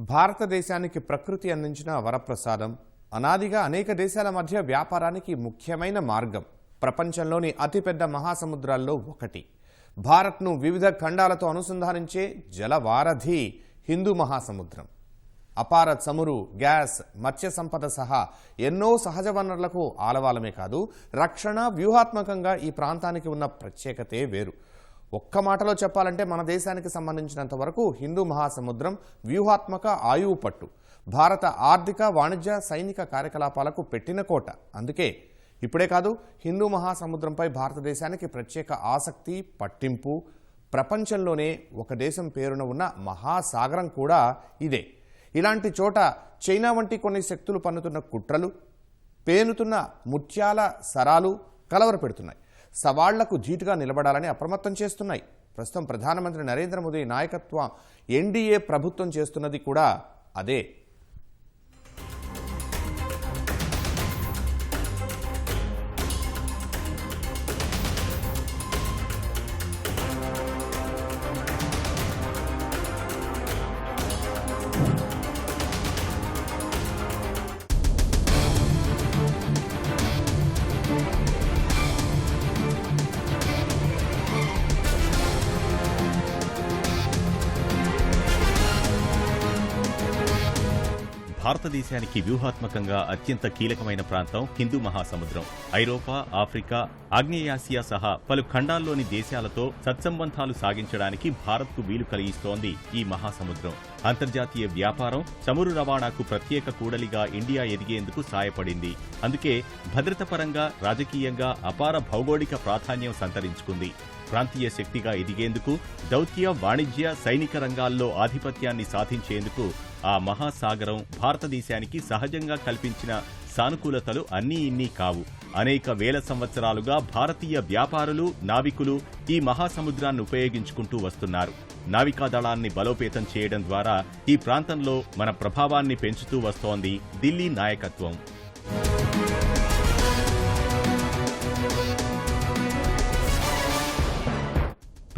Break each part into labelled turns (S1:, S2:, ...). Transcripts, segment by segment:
S1: భారతదేశానికి ప్రకృతి అందించిన వరప్రసాదం అనాదిగా అనేక దేశాల మధ్య వ్యాపారానికి ముఖ్యమైన మార్గం. ప్రపంచంలోని అతిపెద్ద మహాసముద్రాల్లో ఒకటి. భారత్ను వివిధ ఖండాలతో అనుసంధానించే జలవారధి హిందూ మహాసముద్రం. అపార చమురు గ్యాస్ మత్స్య సంపద సహా ఎన్నో సహజ వనరులకు ఆలవాలమే కాదు రక్షణ వ్యూహాత్మకంగా ఈ ప్రాంతానికి ఉన్న ప్రత్యేకతే వేరు. ఒక్క మాటలో చెప్పాలంటే మన దేశానికి సంబంధించినంత వరకు హిందూ మహాసముద్రం వ్యూహాత్మక ఆయువు పట్టు. భారత ఆర్థిక వాణిజ్య సైనిక కార్యకలాపాలకు పెట్టిన కోట. అందుకే ఇప్పుడే కాదు హిందూ మహాసముద్రంపై భారతదేశానికి ప్రత్యేక ఆసక్తి పట్టింపు ప్రపంచంలోనే ఒక దేశం పేరున ఉన్న మహాసాగరం కూడా ఇదే. ఇలాంటి చోట చైనా వంటి కొన్ని శక్తులు పన్నుతున్న కుట్రలు పేనుతున్న ముత్యాల సరాలు కలవరపెడుతున్నాయి. సవాళ్ళకు ధీటుగా నిలబడాలని అప్రమత్తం చేస్తున్నాయి. ప్రస్తుతం ప్రధానమంత్రి నరేంద్ర మోదీ నాయకత్వం ఎన్డీఏ ప్రభుత్వం చేస్తున్నది కూడా అదే.
S2: భారతదేశానికి వ్యూహాత్మకంగా అత్యంత కీలకమైన ప్రాంతం హిందూ మహాసముద్రం. ఐరోపా ఆఫ్రికా ఆగ్నేయాసియా సహా పలు ఖండాల్లోని దేశాలతో సత్సంబంధాలు సాగించడానికి భారత్కు వీలు కలిగిస్తోంది ఈ మహాసముద్రం. అంతర్జాతీయ వ్యాపారం చమురు రవాణాకు ప్రత్యేక కూడలిగా ఇండియా ఎదిగేందుకు సాయపడింది. అందుకే భద్రత పరంగా రాజకీయంగా అపార భౌగోళిక ప్రాధాన్యం సంతరించుకుంది. ప్రాంతీయ శక్తిగా ఎదిగేందుకు దౌత్య వాణిజ్య సైనిక రంగాల్లో ఆధిపత్యాన్ని సాధించేందుకు ఆ మహాసాగరం భారతదేశానికి సహజంగా కల్పించిన సానుకూలతలు అన్నీ ఇన్నీ కావు. అనేక వేల సంవత్సరాలుగా భారతీయ వ్యాపారులు నావికులు ఈ మహాసముద్రాన్ని ఉపయోగించుకుంటూ వస్తున్నారు. నావికా దళాన్ని బలోపేతం చేయడం ద్వారా ఈ ప్రాంతంలో మన ప్రభావాన్ని పెంచుతూ వస్తోంది ఢిల్లీ నాయకత్వం.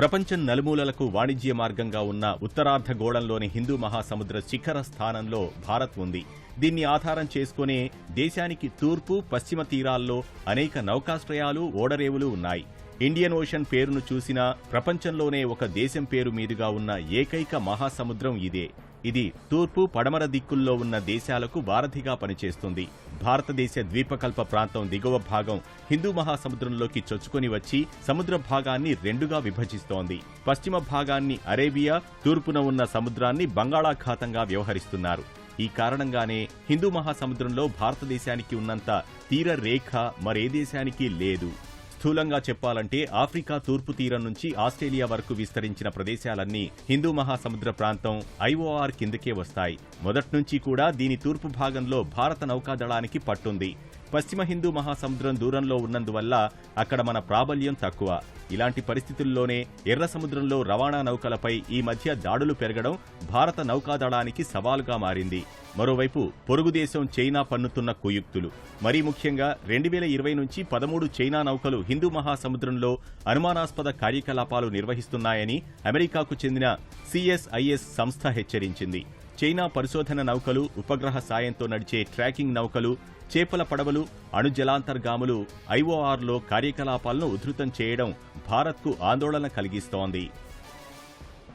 S2: ప్రపంచం నలుమూలలకు వాణిజ్య మార్గంగా ఉన్న ఉత్తరార్ధగోళంలోని హిందూ మహాసముద్ర శిఖర స్థానంలో భారత్ ఉంది. దీన్ని ఆధారం చేసుకునే దేశానికి తూర్పు పశ్చిమ తీరాల్లో అనేక నౌకాశ్రయాలు ఓడరేవులు ఉన్నాయి. ఇండియన్ ఓషన్ పేరును చూసినా ప్రపంచంలోనే ఒక దేశం పేరు మీదుగా ఉన్న ఏకైక మహాసముద్రం ఇదే. ఇది తూర్పు పడమర దిక్కుల్లో ఉన్న దేశాలకు వారధిగా పనిచేస్తుంది. భారతదేశ ద్వీపకల్ప ప్రాంతం దిగువ భాగం హిందూ మహాసముద్రంలోకి చొచ్చుకొని వచ్చి సముద్ర భాగాన్ని రెండుగా విభజిస్తోంది. పశ్చిమ భాగాన్ని అరేబియా తూర్పున ఉన్న సముద్రాన్ని బంగాళాఖాతంగా వ్యవహరిస్తున్నారు. ఈ కారణంగానే హిందూ మహాసముద్రంలో భారతదేశానికి ఉన్నంత తీర రేఖ మరే దేశానికి లేదు. స్థూలంగా చెప్పాలంటే ఆఫ్రికా తూర్పు తీరం నుంచి ఆస్ట్రేలియా వరకు విస్తరించిన ప్రదేశాలన్నీ హిందూ మహాసముద్ర ప్రాంతం ఐఓఆర్ కిందకే వస్తాయి. మొదట్నుంచి కూడా దీని తూర్పు భాగంలో భారత నౌకాదళానికి పట్టుంది. పశ్చిమ హిందూ మహాసముద్రం దూరంలో ఉన్నందువల్ల అక్కడ మన ప్రాబల్యం తక్కువ. ఇలాంటి పరిస్థితుల్లోనే ఎర్ర సముద్రంలో రవాణా నౌకలపై ఈ మధ్య దాడులు పెరగడం భారత నౌకాదళానికి సవాలుగా మారింది. మరోవైపు పొరుగుదేశం చైనా పన్నుతున్న కుయుక్తులు. మరీ ముఖ్యంగా రెండు వేల ఇరవై నుంచి పదమూడు చైనా నౌకలు హిందూ మహాసముద్రంలో అనుమానాస్పద కార్యకలాపాలు నిర్వహిస్తున్నాయని అమెరికాకు చెందిన సిఎస్ఐఎస్ సంస్థ హెచ్చరించింది. చైనా పరిశోధన నౌకలు ఉపగ్రహ సాయంతో నడిచే ట్రాకింగ్ నౌకలు చేపల పడవలు అణుజలాంతర్గాములు ఐఓఆర్లో కార్యకలాపాలను ఉధృతం చేయడం భారత్కు ఆందోళన కలిగిస్తోంది.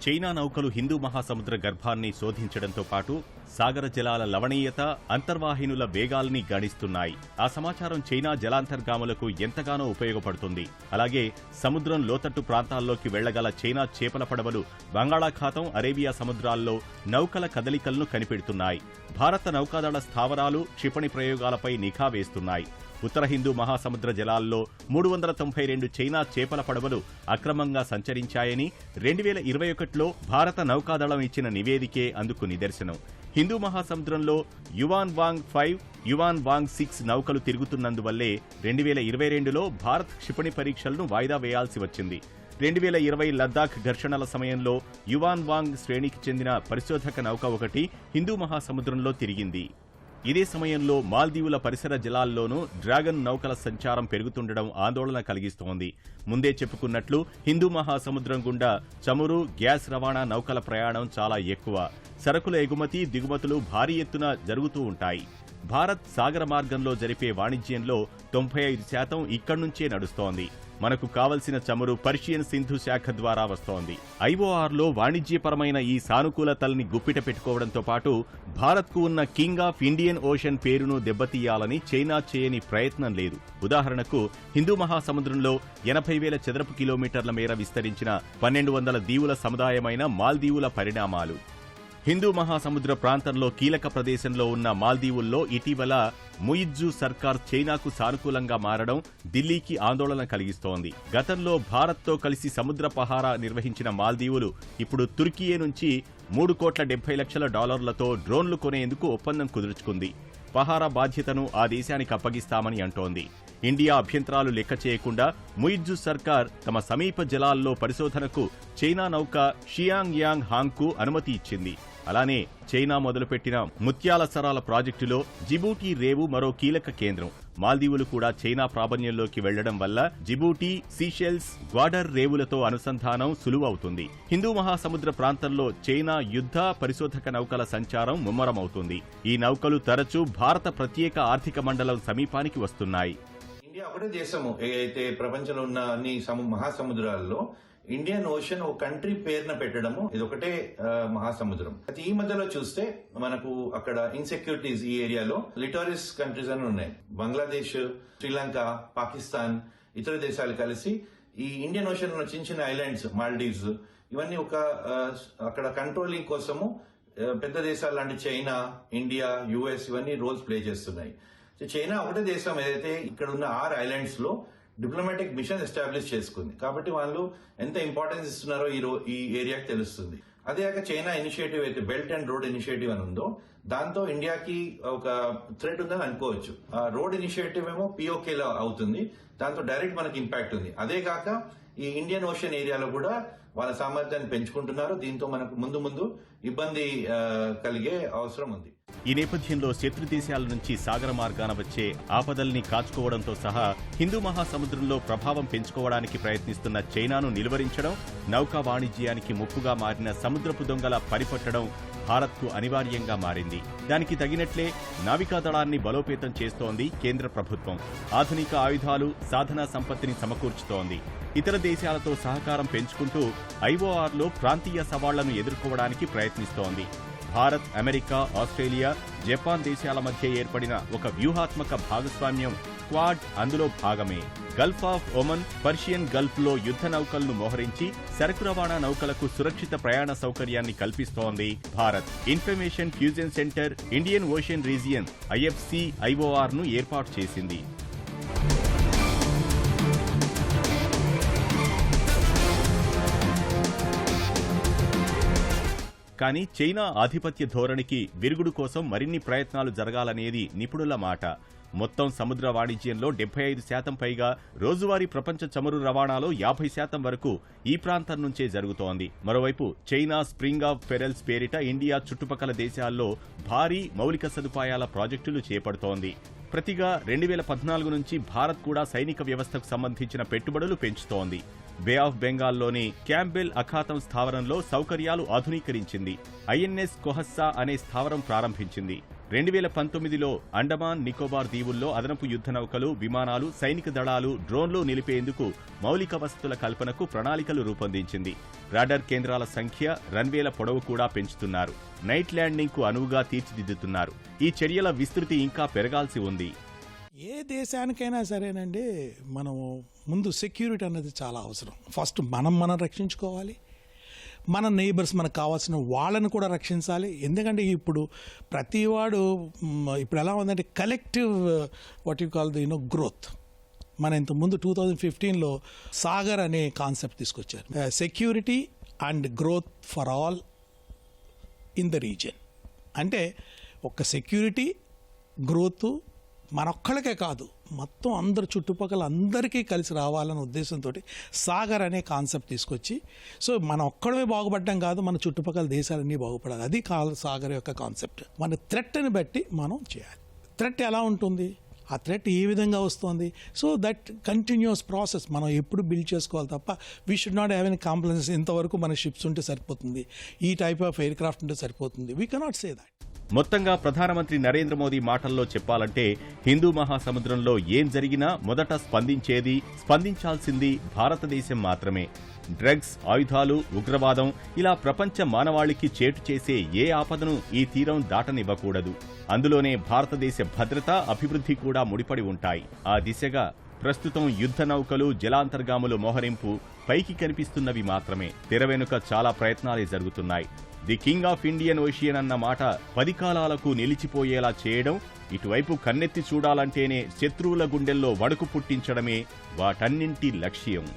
S2: చైనా నౌకలు హిందూ మహాసముద్ర గర్భాన్ని శోధించడంతో పాటు సాగర జలాల లవణీయత అంతర్వాహినుల వేగాల్ని గణిస్తున్నాయి. ఆ సమాచారం చైనా జలాంతర్గాములకు ఎంతగానో ఉపయోగపడుతుంది. అలాగే సముద్రం లోతట్టు ప్రాంతాల్లోకి వెళ్ళగల చైనా చేపల పడవలు బంగాళాఖాతం అరేబియా సముద్రాల్లో నౌకల కదలికలను కనిపెడుతున్నాయి. భారత నౌకాదళ స్థావరాలు క్షిపణి ప్రయోగాలపై నిఘా వేస్తున్నాయి. ఉత్తర హిందూ మహాసముద్ర జలాల్లో మూడు వందల తొంభై రెండు చైనా చేపల పడవలు అక్రమంగా సంచరించాయని రెండు వేల ఇరవై ఒకటిలో భారత నౌకాదళం ఇచ్చిన నివేదికే అందుకు నిదర్శనం. హిందూ మహాసముద్రంలో Yuan Wang five Yuan Wang six నౌకలు తిరుగుతున్నందువల్లే రెండు వేల ఇరవై రెండులో భారత్ క్షిపణి పరీక్షలను వాయిదా వేయాల్సి వచ్చింది. రెండు వేల ఇరవై లద్దాఖ్ ఘర్షణల సమయంలో యువాన్ వాంగ్ శ్రేణికి చెందిన పరిశోధక నౌక ఒకటి హిందూ మహాసముద్రంలో తిరిగింది. ఇదే సమయంలో మాల్దీవుల పరిసర జలాల్లోనూ డ్రాగన్ నౌకల సంచారం పెరుగుతుండడం ఆందోళన కలిగిస్తోంది. ముందే చెప్పుకున్నట్లు హిందూ మహాసముద్రం గుండా చమురు గ్యాస్ రవాణా నౌకల ప్రయాణం చాలా ఎక్కువ. సరకుల ఎగుమతి దిగుమతులు భారీ ఎత్తున జరుగుతూ ఉంటాయి. భారత్ సాగర మార్గంలో జరిపే వాణిజ్యంలో తొంభై ఐదు శాతం ఇక్కడి నుంచే నడుస్తోంది. మనకు కావలసిన చమురు పర్షియన్ సింధు శాఖ ద్వారా వస్తోంది. ఐఓఆర్లో వాణిజ్యపరమైన ఈ సానుకూలతల్ని గుప్పిట పెట్టుకోవడంతో పాటు భారత్కు ఉన్న కింగ్ ఆఫ్ ఇండియన్ ఓషన్ పేరును దెబ్బతీయాలని చైనా చేయని ప్రయత్నం లేదు. ఉదాహరణకు హిందూ మహాసముద్రంలో ఎనభై వేల చదరపు కిలోమీటర్ల మేర విస్తరించిన పన్నెండు వందల దీవుల సముదాయమైన మాల్దీవుల పరిణామాలు. హిందూ మహాసముద్ర ప్రాంతంలో కీలక ప్రదేశంలో ఉన్న మాల్దీవుల్లో ఇటీవల ముయిజ్జు సర్కార్ చైనాకు సానుకూలంగా మారడం ఢిల్లీకి ఆందోళన కలిగిస్తోంది. గతంలో భారత్తో కలిసి సముద్ర పహారా నిర్వహించిన మాల్దీవులు ఇప్పుడు తుర్కియే నుంచి మూడు కోట్ల డెబ్బై లక్షల డాలర్లతో డ్రోన్లు కొనేందుకు ఒప్పందం కుదుర్చుకుంది. పహారా బాధ్యతను ఆ దేశానికి అప్పగిస్తామని అంటోంది. ఇండియా అభ్యంతరాలు లెక్క చేయకుండా ముయిజ్జు సర్కార్ తమ సమీప జలాల్లో పరిశోధనకు చైనా నౌక షియాంగ్ యాంగ్ హాంగ్కు అనుమతి ఇచ్చింది. అలానే చైనా మొదలుపెట్టిన ముత్యాల సరాల ప్రాజెక్టులో జిబూటీ రేవు మరో కీలక కేంద్రం. మాల్దీవులు కూడా చైనా ప్రాబల్యంలోకి వెళ్ళడం వల్ల జిబూటీ సీషెల్స్ గ్వాడర్ రేవులతో అనుసంధానం సులువవుతుంది. హిందూ మహాసముద్ర ప్రాంతంలో చైనా యుద్ధ పరిశోధక నౌకల సంచారం ముమ్మరమవుతుంది. ఈ నౌకలు తరచూ భారత ప్రత్యేక ఆర్థిక మండలం సమీపానికి వస్తున్నాయి.
S3: ఇండియా ఒకటే దేశము. ఏదైతే ప్రపంచంలో ఉన్న అన్ని మహాసముద్రాల్లో ఇండియన్ ఓషన్ ఒక కంట్రీ పేరున పెట్టడము ఇది ఒకటే మహాసముద్రం. అయితే ఈ మధ్యలో చూస్తే మనకు అక్కడ ఇన్సెక్యూరిటీస్ ఈ ఏరియాలో లిటోరిస్ కంట్రీస్ అని ఉన్నాయి. బంగ్లాదేశ్ శ్రీలంక పాకిస్తాన్ ఇతర దేశాలు కలిసి ఈ ఇండియన్ ఓషన్ ఉన్న చిన్న చిన్న ఐలాండ్స్ మాల్డీవ్స్ ఇవన్నీ ఒక అక్కడ కంట్రోలింగ్ కోసము పెద్ద దేశాలు లాంటి చైనా ఇండియా యుఎస్ ఇవన్నీ రోల్స్ ప్లే చేస్తున్నాయి. సో చైనా ఒకటే దేశం ఏదైతే ఇక్కడ ఉన్న ఆరు ఐలాండ్స్లో డిప్లొమాటిక్ మిషన్ ఎస్టాబ్లిష్ చేసుకుంది. కాబట్టి వాళ్ళు ఎంత ఇంపార్టెన్స్ ఇస్తున్నారో ఈ ఈ ఏరియాకి తెలుస్తుంది. అదే కాక చైనా ఇనిషియేటివ్ అయితే బెల్ట్ అండ్ రోడ్ ఇనిషియేటివ్ అని ఉందో దాంతో ఇండియాకి ఒక థ్రెట్ ఉందని అనుకోవచ్చు. ఆ రోడ్ ఇనిషియేటివ్ ఏమో పిఓకే లో అవుతుంది. దాంతో డైరెక్ట్ మనకి ఇంపాక్ట్ ఉంది. అదే కాక ఈ ఇండియన్ ఓషన్ ఏరియాలో కూడా వాళ్ళ సామర్థ్యాన్ని పెంచుకుంటున్నారు. దీంతో మనకు ముందు ముందు ఇబ్బంది కలిగే అవసరం ఉంది.
S2: ఈ నేపథ్యంలో శత్రు దేశాల నుంచి సాగర మార్గాన వచ్చే ఆపదల్ని కాచుకోవడంతో సహా హిందూ మహాసముద్రంలో ప్రభావం పెంచుకోవడానికి ప్రయత్నిస్తున్న చైనాను నిలువరించడం నౌకా వాణిజ్యానికి ముప్పుగా మారిన సముద్రపు దొంగల పరిపట్టడం భారత్కు అనివార్యంగా మారింది. దానికి తగినట్లే నావికాదళాన్ని బలోపేతం చేస్తోంది కేంద్ర ప్రభుత్వం. ఆధునిక ఆయుధాలు సాధనా సంపత్తిని సమకూర్చుతోంది. ఇతర దేశాలతో సహకారం పెంచుకుంటూ ఐఓఆర్లో ప్రాంతీయ సవాళ్ళను ఎదుర్కోవడానికి ప్రయత్నిస్తోంది. భారత్ అమెరికా ఆస్ట్రేలియా జపాన్ దేశాల మధ్య ఏర్పడిన ఒక వ్యూహాత్మక భాగస్వామ్యం క్వాడ్ అందులో భాగమే. గల్ఫ్ ఆఫ్ ఒమన్ పర్షియన్ గల్ఫ్లో యుద్ధ నౌకలను మోహరించి సరకు రవాణా నౌకలకు సురక్షిత ప్రయాణ సౌకర్యాన్ని కల్పిస్తోంది Bharat. Information fusion centre Indian Ocean region IFC ఐఓఆర్ను ఏర్పాటు చేసింది. కానీ చైనా ఆధిపత్య ధోరణికి విరుగుడు కోసం మరిన్ని ప్రయత్నాలు జరగాలనేది నిపుణుల మాట. మొత్తం సముద్ర వాణిజ్యంలో డెబ్బై ఐదు శాతం పైగా రోజువారీ ప్రపంచ చమురు రవాణాలో యాభై శాతం వరకు ఈ ప్రాంతం నుంచే జరుగుతోంది. మరోవైపు చైనా స్ప్రింగ్ ఆఫ్ పెరల్స్ పేరిట ఇండియా చుట్టుపక్కల దేశాల్లో భారీ మౌలిక సదుపాయాల ప్రాజెక్టులు చేపడుతోంది. ప్రతిగా రెండు వేల పద్నాలుగు నుంచి భారత్ కూడా సైనిక వ్యవస్థకు సంబంధించిన పెట్టుబడులు పెంచుతోంది. బే ఆఫ్ బెంగాల్లోని క్యాంబెల్ అఖాతం స్థావరంలో సౌకర్యాలు ఆధునీకరించింది. ఐఎన్ఎస్ కొహస్సా అనే స్థావరం ప్రారంభించింది. రెండు వేల పంతొమ్మిదిలో అండమాన్ నికోబార్ దీవుల్లో అదనపు యుద్ధ నౌకలు విమానాలు సైనిక దళాలు డ్రోన్లు నిలిపేందుకు మౌలిక వసతుల కల్పనకు ప్రణాళికలు రూపొందించింది. రాడర్ కేంద్రాల సంఖ్య రన్వేల పొడవు కూడా పెంచుతున్నారు. నైట్ ల్యాండింగ్కు అనువుగా తీర్చిదిద్దుతున్నారు. ఈ చర్యల విస్తృతి ఇంకా పెరగాల్సి ఉంది.
S4: ఏ దేశానికైనా సరేనండి మనము ముందు సెక్యూరిటీ అన్నది చాలా అవసరం. ఫస్ట్ మనం మనం రక్షించుకోవాలి. మన నైబర్స్ మనకు కావాల్సిన వాళ్ళని కూడా రక్షించాలి. ఎందుకంటే ఇప్పుడు ప్రతివాడు ఇప్పుడు ఎలా ఉందంటే collective what you call the you know growth మన ఇంత ముందు టూ థౌజండ్ ఫిఫ్టీన్లో సాగర్ అనే కాన్సెప్ట్ తీసుకొచ్చారు. Security and growth for all in the region అంటే ఒక సెక్యూరిటీ గ్రోత్ మనొక్కళ్ళకే కాదు మొత్తం అందరు చుట్టుపక్కల అందరికీ కలిసి రావాలనే ఉద్దేశంతో సాగర్ అనే కాన్సెప్ట్ తీసుకొచ్చి సో మన ఒక్కడమే బాగుపడడం కాదు మన చుట్టుపక్కల దేశాలన్నీ బాగుపడాలి. అది కా సాగర్ యొక్క కాన్సెప్ట్. మన థ్రెట్ని బట్టి మనం చేయాలి. థ్రెట్ ఎలా ఉంటుంది? ఆ థ్రెట్ ఏ విధంగా వస్తుంది? So that continuous process. మనం ఎప్పుడు బిల్డ్ చేసుకోవాలి తప్ప we should not have an complacence ఇంతవరకు మన షిప్స్ ఉంటే సరిపోతుంది. ఈ టైప్ ఆఫ్ ఎయిర్ క్రాఫ్ట్ ఉంటే సరిపోతుంది. వీ కెనాట్ సే దట్
S2: మొత్తంగా ప్రధానమంత్రి నరేంద్ర మోదీ మాటల్లో చెప్పాలంటే హిందూ మహాసముద్రంలో ఏం జరిగినా మొదట స్పందించేది స్పందించాల్సింది భారతదేశం మాత్రమే. డ్రగ్స్ ఆయుధాలు ఉగ్రవాదం ఇలా ప్రపంచ మానవాళికి చేటు చేసే ఏ ఆపదను ఈ తీరం దాటనివ్వకూడదు. అందులోనే భారతదేశ భద్రత అభివృద్ధి కూడా ముడిపడి ఉంటాయి. ఆ దిశగా ప్రస్తుతం యుద్ధ నౌకలు జలాంతర్గాములు మోహరింపు పైకి కనిపిస్తున్నవి మాత్రమే. తెర వెనుక చాలా ప్రయత్నాలే జరుగుతున్నాయి. The king of Indian Ocean అన్న మాట పది కాలాలకు నిలిచిపోయేలా చేయడం ఇటువైపు కన్నెత్తి చూడాలంటేనే శత్రువుల గుండెల్లో వణుకు పుట్టించడమే వాటన్నింటి లక్ష్యం.